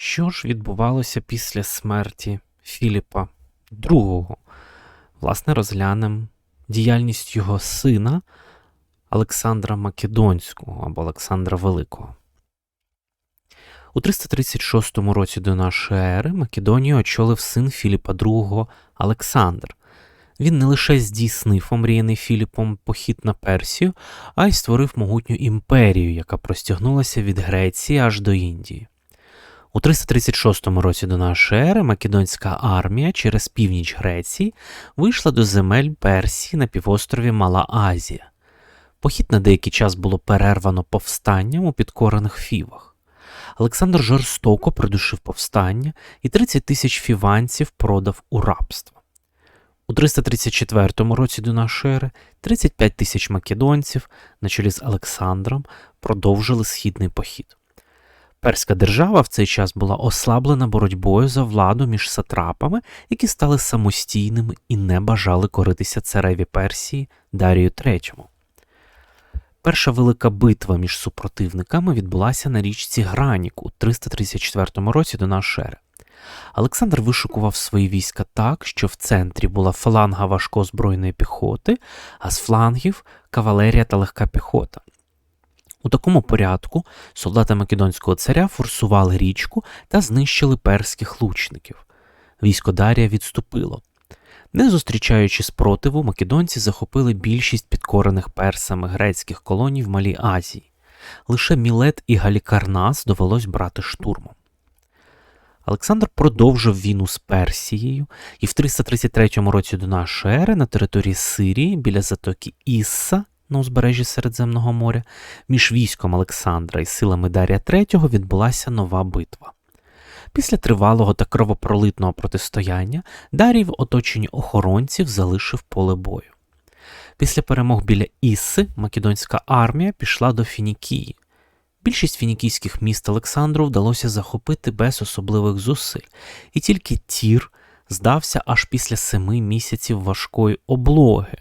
Що ж відбувалося після смерті Філіпа II? Власне, розглянемо діяльність його сина Олександра Македонського або Олександра Великого. У 336 році до нашої ери Македонію очолив син Філіпа II Олександр. Він не лише здійснив омріяний Філіпом похід на Персію, а й створив могутню імперію, яка простягнулася від Греції аж до Індії. У 336 році до нашої ери Македонська армія через північ Греції вийшла до земель Персії на півострові Мала Азія. Похід на деякий час було перервано повстанням у підкорених фівах. Олександр жорстоко придушив повстання і 30 тисяч фіванців продав у рабство. У 334 році до нашої ери 35 тисяч македонців на чолі з Олександром продовжили східний похід. Перська держава в цей час була ослаблена боротьбою за владу між сатрапами, які стали самостійними і не бажали коритися цареві Персії Дарію III. Перша велика битва між супротивниками відбулася на річці Гранік у 334 році до нашої ери. Олександр вишукував свої війська так, що в центрі була фаланга важкозбройної піхоти, а з флангів кавалерія та легка піхота. У такому порядку солдати Македонського царя форсували річку та знищили перських лучників. Військо Дарія відступило. Не зустрічаючи спротиву, македонці захопили більшість підкорених персами грецьких колоній в Малій Азії. Лише Мілет і Галікарнас довелось брати штурмом. Олександр продовжив війну з Персією і в 333 році до нашої ери на території Сирії біля затоки Ісса на узбережжі Середземного моря між військом Олександра і силами Дарія III відбулася нова битва. Після тривалого та кровопролитного протистояння Дарій в оточенні охоронців залишив поле бою. Після перемог біля Ісси македонська армія пішла до Фінікії. Більшість фінікійських міст Олександру вдалося захопити без особливих зусиль, і тільки Тір здався аж після семи місяців важкої облоги.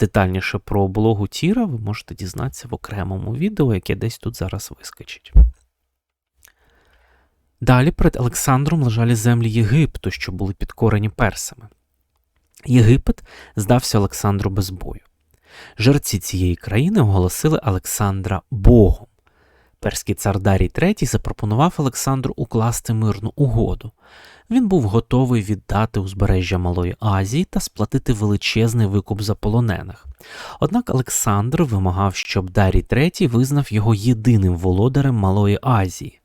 Детальніше про облогу Тіра ви можете дізнатися в окремому відео, яке десь тут зараз вискочить. Далі перед Олександром лежали землі Єгипту, що були підкорені персами. Єгипет здався Олександру без бою. Жерці цієї країни оголосили Олександра Богом. Перський цар Дарій III запропонував Олександру укласти мирну угоду. Він був готовий віддати узбережжя Малої Азії та сплатити величезний викуп за полонених. Однак Олександр вимагав, щоб Дарій III визнав його єдиним володарем Малої Азії.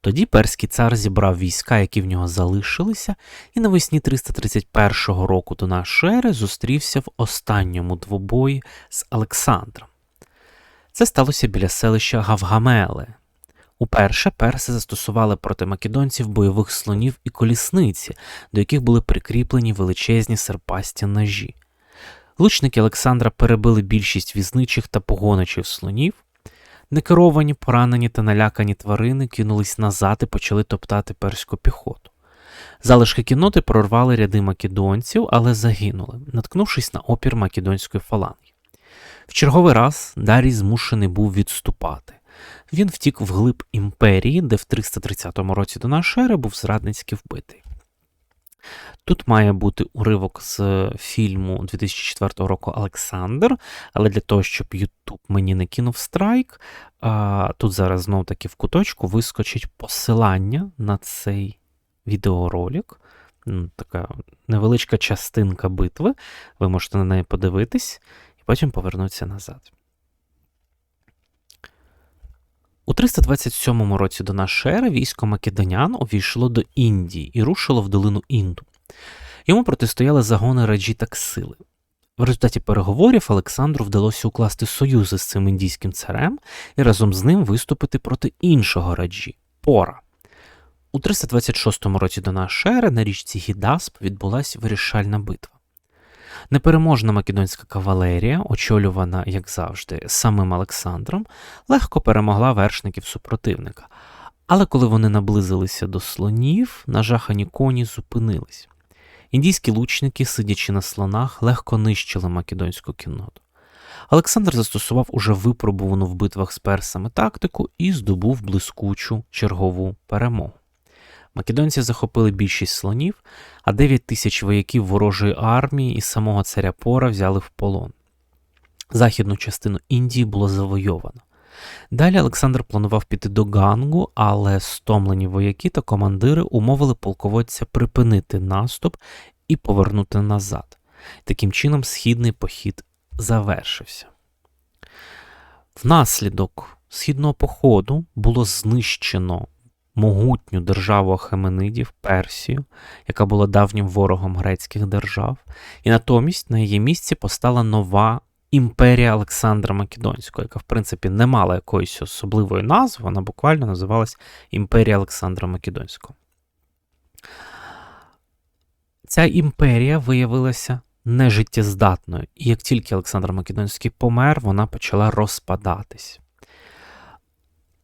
Тоді перський цар зібрав війська, які в нього залишилися, і навесні 331 року до нашої ери зустрівся в останньому двобої з Олександром. Це сталося біля селища Гавгамели. Уперше перси застосували проти македонців бойових слонів і колісниці, до яких були прикріплені величезні серпасті ножі. Лучники Олександра перебили більшість візничих та погоничів слонів. Некеровані, поранені та налякані тварини кинулись назад і почали топтати перську піхоту. Залишки кінноти прорвали ряди македонців, але загинули, наткнувшись на опір македонської фаланги. В черговий раз Дарій змушений був відступати. Він втік вглиб імперії, де в 330 році до нашої ери був зрадницьки вбитий. Тут має бути уривок з фільму 2004 року Олександр, але для того, щоб YouTube мені не кинув страйк, тут зараз знов таки в куточку вискочить посилання на цей відеоролик. Така невеличка частинка битви. Ви можете на неї подивитись і потім повернутися назад. У 327 році до нашої ери військо Македонян увійшло до Індії і рушило в долину Інду. Йому протистояли загони раджі та ксили. В результаті переговорів Олександру вдалося укласти союзи з цим індійським царем і разом з ним виступити проти іншого раджі Пора. У 326 році до нашої ери на річці Гідасп відбулася вирішальна битва. Непереможна македонська кавалерія, очолювана, як завжди, самим Олександром, легко перемогла вершників супротивника. Але коли вони наблизилися до слонів, нажахані коні зупинились. Індійські лучники, сидячи на слонах, легко нищили македонську кінноту. Олександр застосував уже випробувану в битвах з персами тактику і здобув блискучу чергову перемогу. Македонці захопили більшість слонів, а 9 тисяч вояків ворожої армії і самого царя Пора взяли в полон. Західну частину Індії було завойовано. Далі Олександр планував піти до Гангу, але стомлені вояки та командири умовили полководця припинити наступ і повернути назад. Таким чином, східний похід завершився. Внаслідок східного походу було знищено могутню державу Ахеменидів Персію, яка була давнім ворогом грецьких держав, і натомість на її місці постала нова імперія Олександра Македонського, яка, в принципі, не мала якоїсь особливої назви, вона буквально називалась Імперія Олександра Македонського. Ця імперія виявилася нежиттєздатною, і як тільки Олександр Македонський помер, вона почала розпадатись.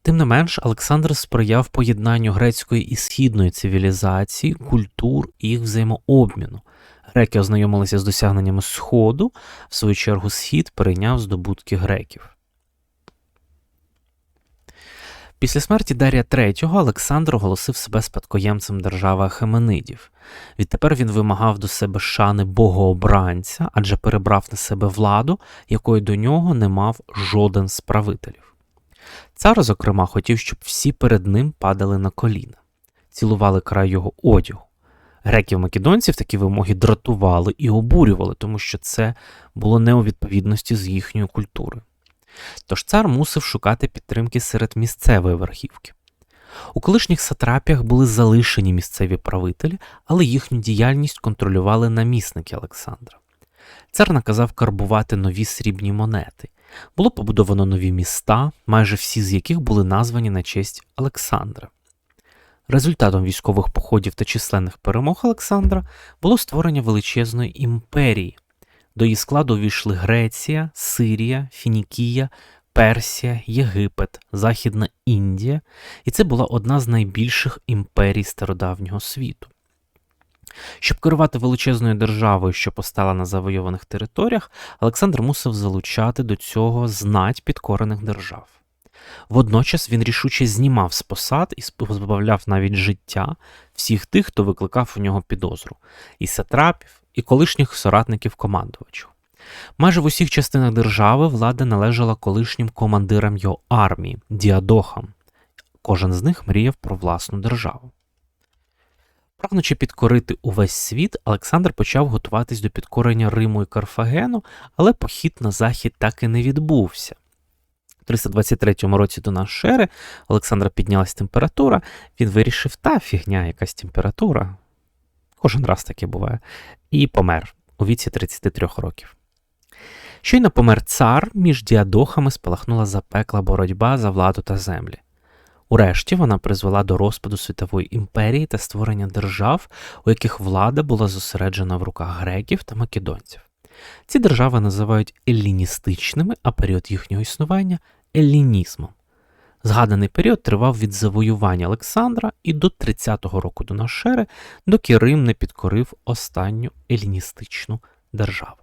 Тим не менш, Олександр сприяв поєднанню грецької і східної цивілізації, культур і їх взаємообміну. Греки ознайомилися з досягненнями Сходу, в свою чергу, Схід перейняв здобутки греків. Після смерті Дарія III Олександр оголосив себе спадкоємцем держави Ахеменидів. Відтепер він вимагав до себе шани богообранця, адже перебрав на себе владу, якої до нього не мав жоден з правителів. Цар, зокрема, хотів, щоб всі перед ним падали на коліна, цілували край його одягу. Греків-македонців такі вимоги дратували і обурювали, тому що це було не у відповідності з їхньою культурою. Тож цар мусив шукати підтримки серед місцевої верхівки. У колишніх сатрапіях були залишені місцеві правителі, але їхню діяльність контролювали намісники Олександра. Цар наказав карбувати нові срібні монети. Було побудовано нові міста, майже всі з яких були названі на честь Олександра. Результатом військових походів та численних перемог Олександра було створення величезної імперії. До її складу увійшли Греція, Сирія, Фінікія, Персія, Єгипет, Західна Індія, і це була одна з найбільших імперій стародавнього світу. Щоб керувати величезною державою, що постала на завойованих територіях, Олександр мусив залучати до цього знать підкорених держав. Водночас він рішуче знімав з посад і позбавляв навіть життя всіх тих, хто викликав у нього підозру, і сатрапів, і колишніх соратників командувачів. Майже в усіх частинах держави влада належала колишнім командирам його армії, діадохам. Кожен з них мріяв про власну державу. Прагнучи підкорити увесь світ, Олександр почав готуватись до підкорення Риму і Карфагену, але похід на захід так і не відбувся. У 323 році до нашої ери Олександра піднялась температура, він вирішив, та фігня, якась температура. Кожен раз таке буває, і помер у віці 33 років. Щойно помер цар, між діадохами спалахнула запекла боротьба за владу та землі. Урешті вона призвела до розпаду світової імперії та створення держав, у яких влада була зосереджена в руках греків та македонців. Ці держави називають елліністичними, а період їхнього існування еллінізмом. Згаданий період тривав від завоювання Олександра і до 30-го року до нашої ери, доки Рим не підкорив останню еліністичну державу.